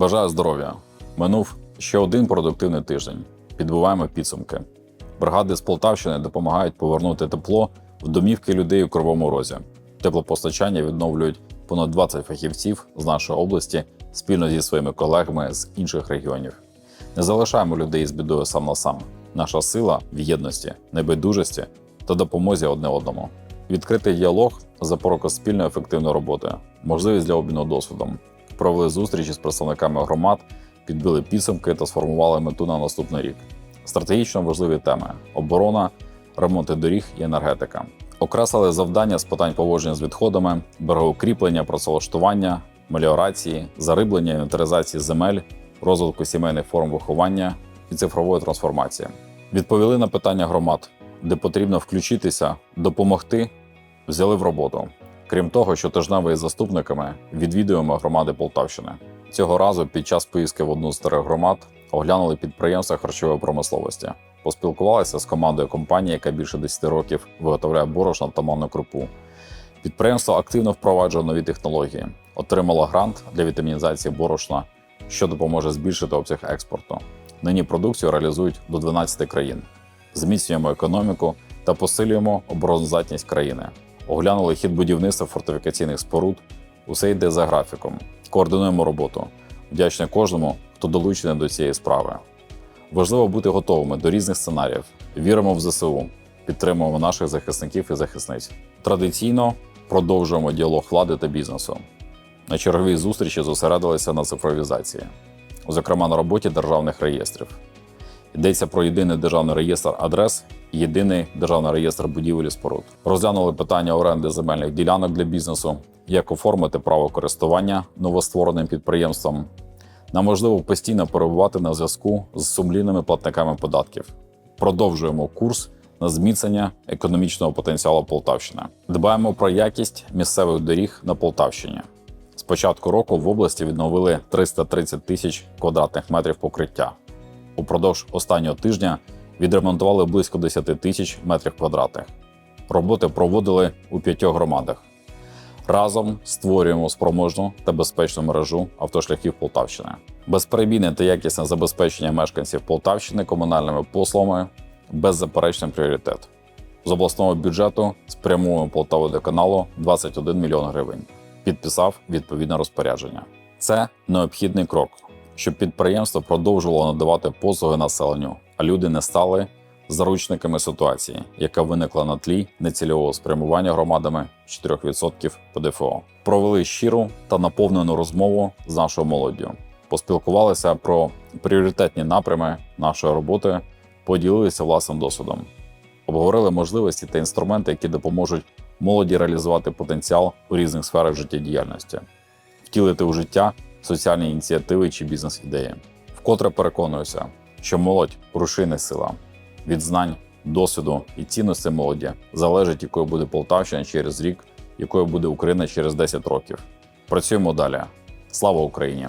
Бажаю здоров'я! Минув ще один продуктивний тиждень. Підбиваємо підсумки. Бригади з Полтавщини допомагають повернути тепло в домівки людей у Кривому Розі. Теплопостачання відновлюють понад 20 фахівців з нашої області спільно зі своїми колегами з інших регіонів. Не залишаємо людей з бідою сам на сам. Наша сила в єдності, небайдужості та допомозі одне одному. Відкритий діалог запорука спільної ефективної роботи, можливість для обміну досвідом. Провели зустрічі з представниками громад, підбили підсумки та сформували мету на наступний рік. Стратегічно важливі теми: оборона, ремонти доріг і енергетика. Окреслили завдання з питань поводження з відходами, берегоукріплення, працевлаштування, меліорації, зариблення, інвентаризації земель, розвитку сімейних форм виховання і цифрової трансформації. Відповіли на питання громад, де потрібно включитися, допомогти, взяли в роботу. Крім того, щотижнево із заступниками відвідуємо громади Полтавщини. Цього разу під час поїздки в одну з старих громад оглянули підприємства харчової промисловості, поспілкувалися з командою компанії, яка більше 10 років виготовляє борошно та манну крупу. Підприємство активно впроваджує нові технології, отримало грант для вітамінізації борошна, що допоможе збільшити обсяг експорту. Нині продукцію реалізують до 12 країн. Зміцнюємо економіку та посилюємо обороноздатність країни. Оглянули хід будівництва фортифікаційних споруд. Усе йде за графіком. Координуємо роботу. Вдячний кожному, хто долучений до цієї справи. Важливо бути готовими до різних сценаріїв. Віримо в ЗСУ, підтримуємо наших захисників і захисниць. Традиційно продовжуємо діалог влади та бізнесу. На черговій зустрічі зосередилися на цифровізації, зокрема на роботі державних реєстрів. Йдеться про єдиний державний реєстр адрес єдиний державний реєстр будівель і споруд. Розглянули питання оренди земельних ділянок для бізнесу, як оформити право користування новоствореним підприємством. Нам можливо постійно перебувати на зв'язку з сумлінними платниками податків. Продовжуємо курс на зміцнення економічного потенціалу Полтавщини. Дбаємо про якість місцевих доріг на Полтавщині. З початку року в області відновили 330 тисяч квадратних метрів покриття. Упродовж останнього тижня відремонтували близько 10 тисяч метрів квадратних. Роботи проводили у п'ятьох громадах. Разом створюємо спроможну та безпечну мережу автошляхів Полтавщини. Безперебійне та якісне забезпечення мешканців Полтавщини комунальними послугами беззаперечний пріоритет. З обласного бюджету спрямуємо Полтаводоканалу 21 мільйон гривень. Підписав відповідне розпорядження. Це необхідний крок, щоб підприємство продовжувало надавати послуги населенню, а люди не стали заручниками ситуації, яка виникла на тлі нецільового спрямування громадами 4% ПДФО. Провели щиру та наповнену розмову з нашою молоддю. Поспілкувалися про пріоритетні напрями нашої роботи, поділилися власним досвідом, обговорили можливості та інструменти, які допоможуть молоді реалізувати потенціал у різних сферах життєдіяльності, втілити у життя соціальні ініціативи чи бізнес-ідеї. Вкотре переконуюся, що молодь рушине сила від знань, досвіду і цінності молоді залежить, якою буде Полтавщина через рік, якою буде Україна через 10 років. Працюємо далі. Слава Україні!